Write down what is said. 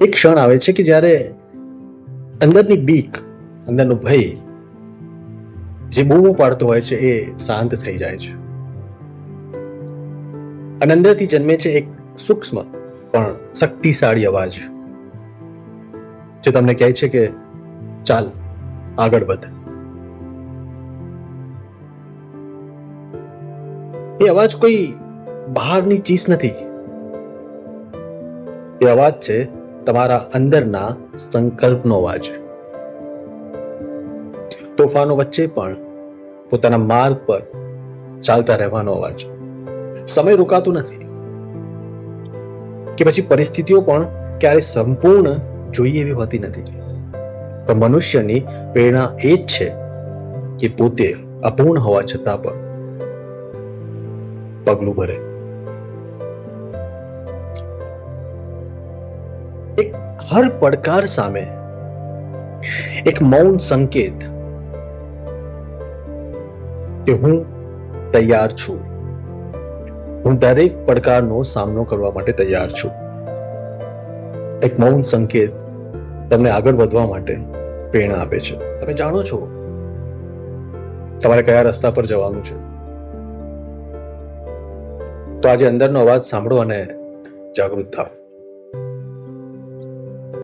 એક ક્ષણ આવે છે કે જ્યારે અંદરની બીક, અંદરનો ભય જે બૂમો પાડતો હોય છે એ શાંત થઈ જાય છે. અને અંદરથી જન્મે છે એક સૂક્ષ્મ પણ શક્તિશાળી અવાજ, જે તમને કહે છે કે ચાલ, આગળ વધ. એ અવાજ કોઈ બહારની ચીજ નથી. એ અવાજ છે તમારા અંદરના સંકલ્પનો અવાજ. તોફાનો વચ્ચે પણ પોતાના માર્ગ પર ચાલતા રહેવાનો અવાજ. સમય રોકાતો નથી. કે પછી પરિસ્થિતિઓ પણ ક્યારે સંપૂર્ણ જોઈએ એવી હોતી નથી. પણ મનુષ્યની પ્રેરણા એ જ છે કે પોતે અપૂર્ણ હોવા છતાં પણ પગલું ભરે. એક હર પડકાર સામે એક મૌન સંકેત કે હું તૈયાર છું. હું દરેક પડકારનો સામનો કરવા માટે તૈયાર છું. એક મૌન સંકેત તમને આગળ વધવા માટે પ્રેરણા આપે છે. તમે જાણો છો તમારે કયા રસ્તા પર જવાનું છે. તો આજે અંદરનો અવાજ સાંભળો અને જાગૃત થાઓ.